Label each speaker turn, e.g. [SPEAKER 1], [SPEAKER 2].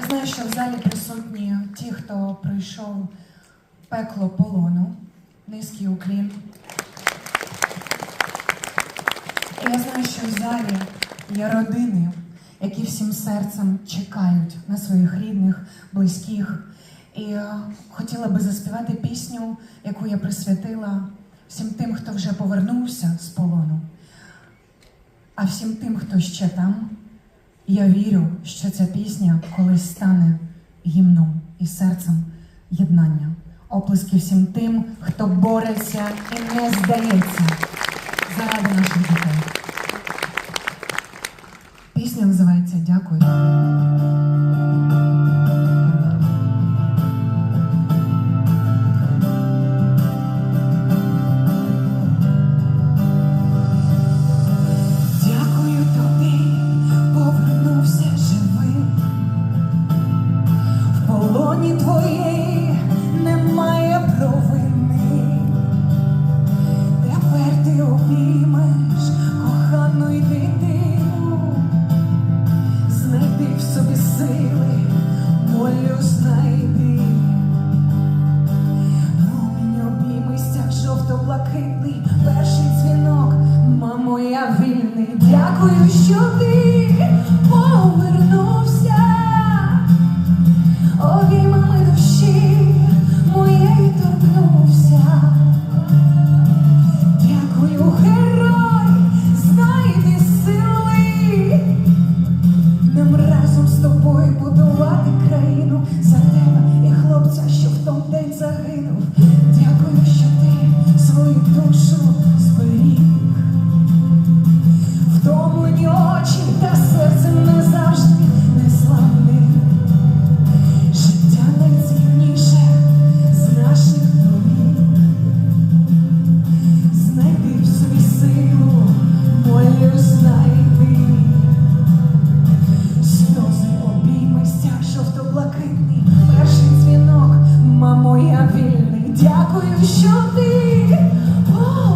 [SPEAKER 1] Я знаю, що в залі присутні ті, хто пройшов пекло полону, низький уклін. Я знаю, що в залі є родини, які всім серцем чекають на своїх рідних, близьких. І е, хотіла би заспівати пісню, яку я присвятила всім тим, хто вже повернувся з полону. А всім тим, хто ще там, я вірю, що ця пісня колись стане гімном і серцем єднання. Оплески всім тим, хто бореться і не здається заради наших дітей. Пісня називається Дякую. Твоєї немає провини. Тепер ти обіймеш кохану й. Знайди в собі сили, молю знайди. Промінь обіймися, жовто-блакитний, перший дзвінок, мамо, я вільний. Дякую, що ти will you show me? Oh.